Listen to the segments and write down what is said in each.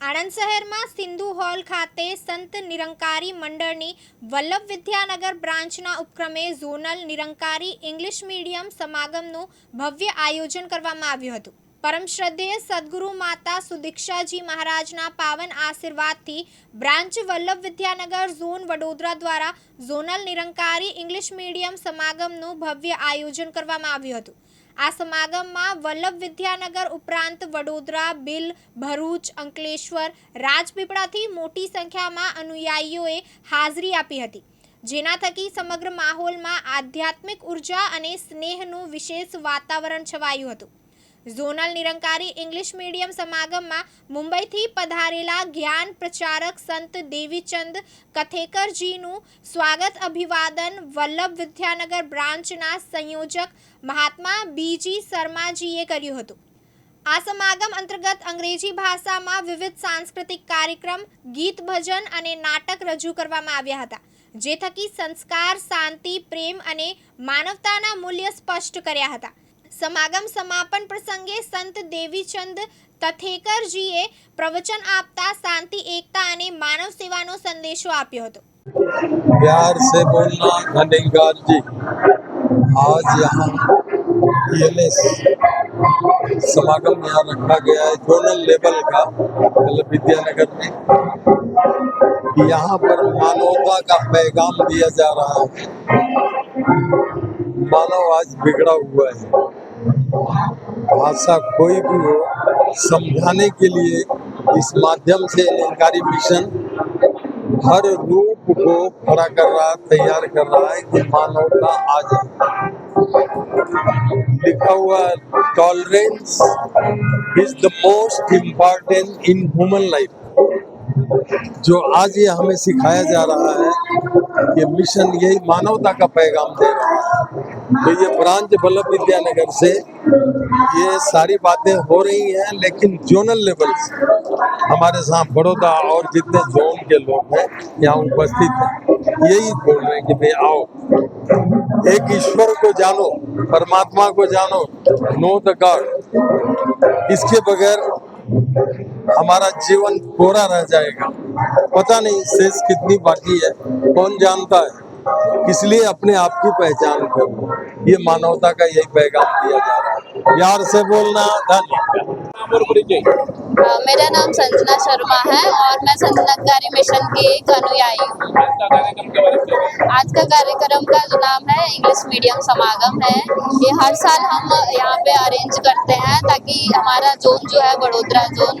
આણંદ શહેરમાં સિંધુ હોલ ખાતે સંત નિરંકારી મંડળની વલ્લભ વિદ્યાનગર બ્રાન્ચના ઉપક્રમે ઝોનલ નિરંકારી ઇંગ્લિશ મીડિયમ સમાગમનું ભવ્ય આયોજન કરવામાં આવ્યું હતું. પરમ શ્રદ્ધેય સદગુરુ માતા સુદીક્ષાજી મહારાજના પાવન આશીર્વાદથી બ્રાન્ચ વલ્લભ વિદ્યાનગર ઝોન વડોદરા દ્વારા ઝોનલ નિરંકારી ઇંગ્લિશ મીડિયમ સમાગમનું ભવ્ય આયોજન કરવામાં આવ્યું હતું. આ સમાગમમાં વલ્લભ વિદ્યાનગર ઉપરાંત વડોદરા, બિલ, ભરૂચ, અંકલેશ્વર, રાજપીપળાથી મોટી સંખ્યામાં અનુયાયીઓએ હાજરી આપી હતી. જેના થકી સમગ્ર માહોલમાં આધ્યાત્મિક ઊર્જા અને સ્નેહનું વિશેષ વાતાવરણ છવાયું હતું. ઝોનલ નિરંકારી ઇંગ્લિશ મીડિયમ સમાગમમાં મુંબઈથી પધારેલા જ્ઞાન પ્રચારક સંત દેવીચંદ કથેકરજીનું સ્વાગત અભિવાદન વલ્લભ વિદ્યાનગર બ્રાન્ચના સંયોજક મહાત્મા બીજી શર્માજીએ કર્યું હતું. આ સમાગમ અંતર્ગત અંગ્રેજી ભાષામાં વિવિધ સાંસ્કૃતિક કાર્યક્રમ, ગીત ભજન અને નાટક રજૂ કરવામાં આવ્યા હતા, જે થકી સંસ્કાર, શાંતિ, પ્રેમ અને માનવતાના મૂલ્ય સ્પષ્ટ કર્યા હતા. સમાગમ સમાપન પ્રસંગે સંત દેવીચંદ તથેકરજીએ પ્રવચન આપતા શાંતિ એકતા અને માનવ સેવાનો સંદેશો આપ્યો હતો प्यार से बोलना धनेगार जी आज यहाँ ईएलएस समागम यहाँ रखा गया है जोनल लेवल का मतलब विद्यानगर में यहाँ पर मानवता का पैगाम दिया जा रहा है मानव आज बिगड़ा हुआ है भाषा कोई भी हो, समझाने के लिए इस माध्यम से निरंकारी मिशन हर रूप को खड़ा कर रहा, तैयार कर रहा है कि मानवता आ जाए लिखा हुआ tolerance is the most important in human life जो आज ये हमें सिखाया जा रहा है कि मिशन यही मानवता का पैगाम दे रहा है। तो ये ब्रांच वल्लभ विद्यानगर से ये सारी बातें हो रही हैं, लेकिन जोनल लेवल से। हमारे साथ बड़ौदा और जितने जोन के लोग हैं, यहाँ उपस्थित हैं, यही बोल रहे हैं कि भाई आओ, एक ईश्वर को जानो, परमात्मा को जानो नो द गॉड। इसके बगैर हमारा जीवन कोरा रह जाएगा। पता नहीं शेष कितनी बाकी है, कौन जानता है? इसलिए अपने आप की पहचान करो। ये मानवता का यही पैगाम दिया जा रहा है। प्यार से बोलना धन्य नाम और परिचय अ, मेरा नाम संजना शर्मा है और मैं संतनकारी मिशन की एक अनुयायी हूँ। आज का कार्यक्रम के जो नाम है इंग्लिश मीडियम समागम है। ये हर साल हम यहाँ पे अरेंज करते हैं ताकि हमारा जोन जो है वडोदरा जोन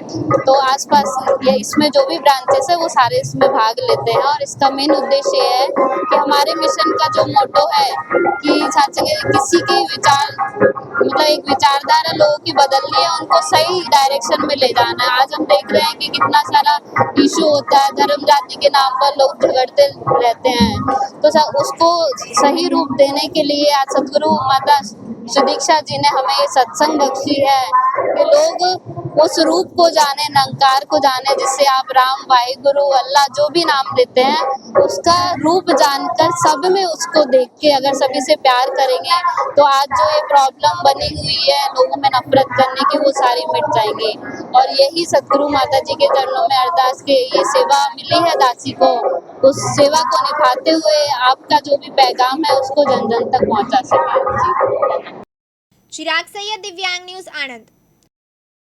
तो आसपास ये इसमें जो भी ब्रांचेस है वो सारे इसमें भाग लेते हैं। और इसका मेन उद्देश्य ये है कि हमारे मिशन का जो मोटो है कि किसी के विचार मतलब एक विचारधारा लोगों की बदलनी है, उनको सही डायरेक्शन में ले जाना है। आज हम देख रहे हैं कि कितना सारा इशू होता है, धर्म जाति के नाम पर लोग झगड़ते रहते हैं। तो उसको सही रूप देने के लिए आज सदगुरु माता सुदीक्षा जी ने हमें ये सत्संग बख्शी है कि लोग उस रूप को जाने नंकार को जाने, जिसे आप राम वाई गुरु अल्लाह जो भी नाम लेते हैं, उसका रूप जानकर सब में उसको देख के अगर सभी से प्यार करेंगे तो आज जो ये प्रॉब्लम बनी हुई है, लोगों में नफरत करने की, वो सारी मिट जाएँगी। और यही सतगुरु माता जी के चरणों में अरदास के ये सेवा मिली है दासी को। उस सेवा को निभाते हुए आपका जो भी पैगाम है, उसको जन जन तक पहुँचा सके। चिराग सैयद, दिव्यांग न्यूज़, आनंद।